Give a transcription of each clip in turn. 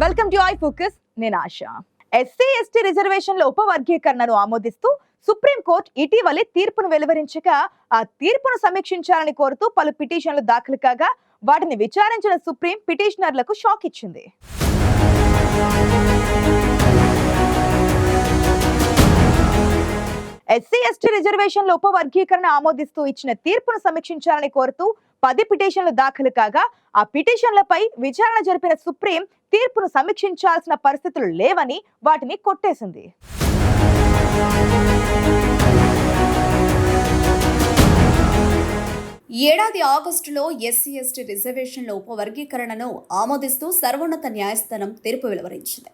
Welcome to I focus నేను ఆశ. SC ST రిజర్వేషన్ల ఉపవర్గీకరణను ఆమోదిస్తూ supreme court ఇటీవలే తీర్పును వెలువరించగా ఆ తీర్పును సమీక్షించాలని కోరుతూ పలు పిటిషన్లు దాఖలు కాగా వాటిని విచారించిన సుప్రీం పిటిషనర్లకు షాక్ ఇచ్చింది. ఎస్సీ ఎస్టీ రిజర్వేషన్ల ఉపవర్గీకరణ ఆమోదిస్తూ ఇచ్చిన తీర్పును సమీక్షించాలని కోరుతూ పది పిటిషన్లు దాఖలు కాగా ఆ పిటిషన్లపై విచారణ జరిపిన సుప్రీం తీర్పును సమీక్షించాల్సిన పరిస్థితులు లేవని వాటిని కొట్టేసింది. ఏడాది ఆగస్టులో ఎస్సీ ఎస్టీ రిజర్వేషన్ల ఉపవర్గీకరణను ఆమోదిస్తూ సర్వోన్నత న్యాయస్థానం తీర్పు వెలువరించింది.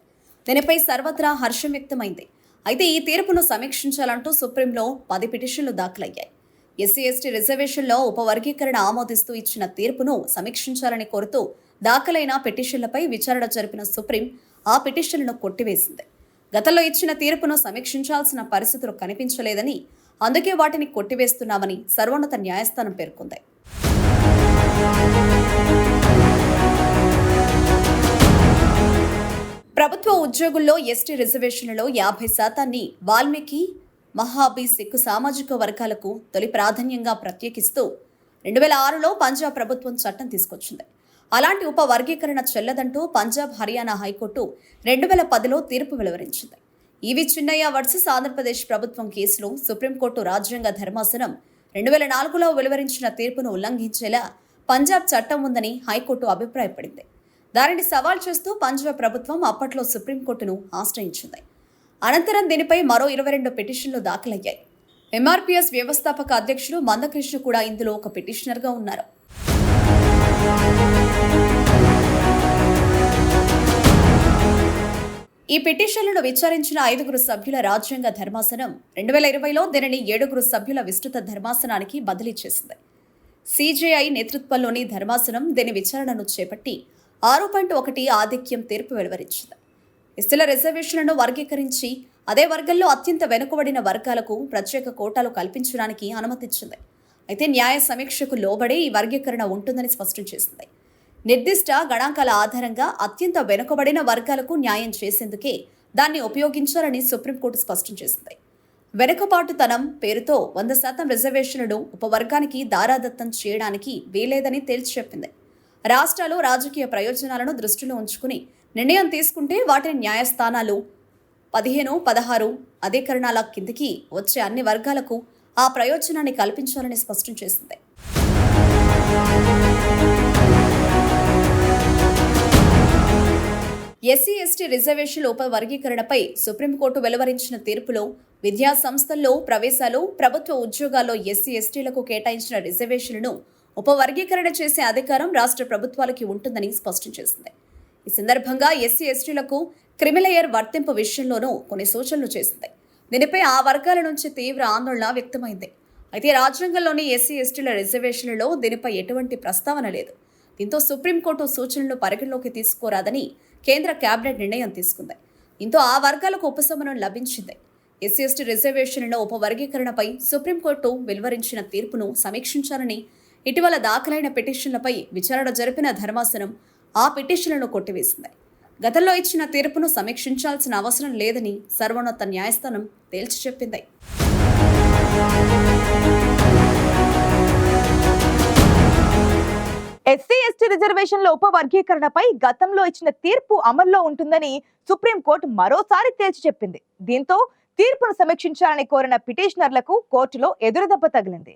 దీనిపై సర్వత్రా హర్షం వ్యక్తమైంది. అయితే ఈ తీర్పును సమీక్షించాలంటూ సుప్రీంలో పది పిటిషన్లు దాఖలయ్యాయి. ఎస్సీ ఎస్టీ రిజర్వేషన్లో ఉపవర్గీకరణ ఆమోదిస్తూ ఇచ్చిన తీర్పును సమీక్షించాలని కోరుతూ దాఖలైన పిటిషన్లపై విచారణ జరిపిన సుప్రీం ఆ పిటిషన్లను కొట్టివేసింది. గతంలో ఇచ్చిన తీర్పును సమీక్షించాల్సిన పరిస్థితులు కనిపించలేదని అందుకే వాటిని కొట్టివేస్తున్నామని సర్వోన్నత న్యాయస్థానం పేర్కొంది. ప్రభుత్వ ఉద్యోగుల్లో ఎస్టీ రిజర్వేషన్లలో యాభై శాతాన్ని వాల్మీకి మహాబీ సిక్కు సామాజిక వర్గాలకు తొలి ప్రాధాన్యంగా ప్రత్యేకిస్తూ రెండు వేల ఆరులో పంజాబ్ ప్రభుత్వం చట్టం తీసుకొచ్చింది. అలాంటి ఉపవర్గీకరణ చెల్లదంటూ పంజాబ్ హర్యానా హైకోర్టు రెండు వేల పదిలో తీర్పు వెలువరించింది. ఈవి చిన్నయ్య వర్సెస్ ఆంధ్రప్రదేశ్ ప్రభుత్వం కేసులో సుప్రీంకోర్టు రాజ్యాంగ ధర్మాసనం రెండు వేల నాలుగులో వెలువరించిన తీర్పును ఉల్లంఘించేలా పంజాబ్ చట్టం ఉందని హైకోర్టు అభిప్రాయపడింది. దానిని సవాల్ చేస్తూ పంజాబ్ ప్రభుత్వం అప్పట్లో సుప్రీంకోర్టును ఆశ్రయించింది. అనంతరం దీనిపై మరో ఇరవై రెండు పిటిషన్లు దాఖలయ్యాయి. ఎంఆర్పీఎస్ వ్యవస్థాపక అధ్యక్షుడు మందకృష్ణ కూడా ఇందులో ఒక పిటిషనర్గా ఉన్నారు. ఈ పిటిషన్లను విచారించిన ఐదుగురు సభ్యుల రాజ్యాంగ ధర్మాసనం రెండు వేల ఇరవైలో దీనిని ఏడుగురు సభ్యుల విస్తృత ధర్మాసనానికి బదిలీ చేసింది. సిజేఐ నేతృత్వంలోని ధర్మాసనం దీని విచారణను చేపట్టి ఆరు పాయింట్ ఒకటి ఆధిక్యం తీర్పు వెలువరించింది. ఎస్సీల రిజర్వేషన్లను వర్గీకరించి అదే వర్గంలో అత్యంత వెనుకబడిన వర్గాలకు ప్రత్యేక కోటాలు కల్పించడానికి అనుమతిచ్చింది. అయితే న్యాయ సమీక్షకు లోబడే ఈ వర్గీకరణ ఉంటుందని స్పష్టం చేసింది. నిర్దిష్ట గణాంకాల ఆధారంగా అత్యంత వెనుకబడిన వర్గాలకు న్యాయం చేసేందుకే దాన్ని ఉపయోగించాలని సుప్రీంకోర్టు స్పష్టం చేసింది. వెనుకబాటుతనం పేరుతో వంద శాతం రిజర్వేషన్లను ఉపవర్గానికి దారాదత్తం చేయడానికి వీలేదని తేల్చి చెప్పింది. రాష్ట్రాలు రాజకీయ ప్రయోజనాలను దృష్టిలో ఉంచుకుని నిర్ణయం తీసుకుంటే వాటిని న్యాయస్థానాలు పదిహేను పదహారు అధికరణాల కిందికి వచ్చే అన్ని వర్గాలకు ఆ ప్రయోజనాన్ని కల్పించాలని స్పష్టం చేసింది. ఎస్సీ ఎస్టీ రిజర్వేషన్ల ఉపవర్గీకరణపై సుప్రీంకోర్టు వెలువరించిన తీర్పులో విద్యా సంస్థల్లో ప్రవేశాలు ప్రభుత్వ ఉద్యోగాల్లో ఎస్సీ ఎస్టీలకు కేటాయించిన రిజర్వేషన్లను ఉపవర్గీకరణ చేసే అధికారం రాష్ట్ర ప్రభుత్వాలకి ఉంటుందని స్పష్టం చేసింది. ఈ సందర్భంగా ఎస్సీ ఎస్టీలకు క్రిమిలేయర్ వర్తింపు విషయంలోనూ కొన్ని సూచనలు చేసింది. దీనిపై ఆ వర్గాల నుంచి తీవ్ర ఆందోళన వ్యక్తమైంది. అయితే రాజ్యాంగంలోని ఎస్సీ ఎస్టీల రిజర్వేషన్లలో దీనిపై ఎటువంటి ప్రస్తావన లేదు. దీంతో సుప్రీంకోర్టు సూచనలను పరిగణలోకి తీసుకోరాదని కేంద్ర కేబినెట్ నిర్ణయం తీసుకుంది. దీంతో ఆ వర్గాలకు ఉపశమనం లభించింది. ఎస్సీ ఎస్టీ రిజర్వేషన్ల ఉపవర్గీకరణపై సుప్రీంకోర్టు వెలువరించిన తీర్పును సమీక్షించాలని ఇటీవల దాఖలైన పిటిషన్లపై విచారణ జరిపిన ధర్మాసనం ఆ పిటిషన్లను కొట్టివేసింది. గతంలో ఇచ్చిన తీర్పును సమీక్షించాల్సిన అవసరం లేదని సర్వోన్నత న్యాయస్థానం తేల్చి చెప్పింది. ఎస్సీ ఎస్టీ రిజర్వేషన్ల ఉపవర్గీకరణపై గతంలో ఇచ్చిన తీర్పు అమల్లో ఉంటుందని సుప్రీంకోర్టు మరోసారి తేల్చి చెప్పింది. దీంతో తీర్పును సమీక్షించాలని కోరిన పిటిషనర్లకు కోర్టులో ఎదురుదెబ్బ తగిలింది.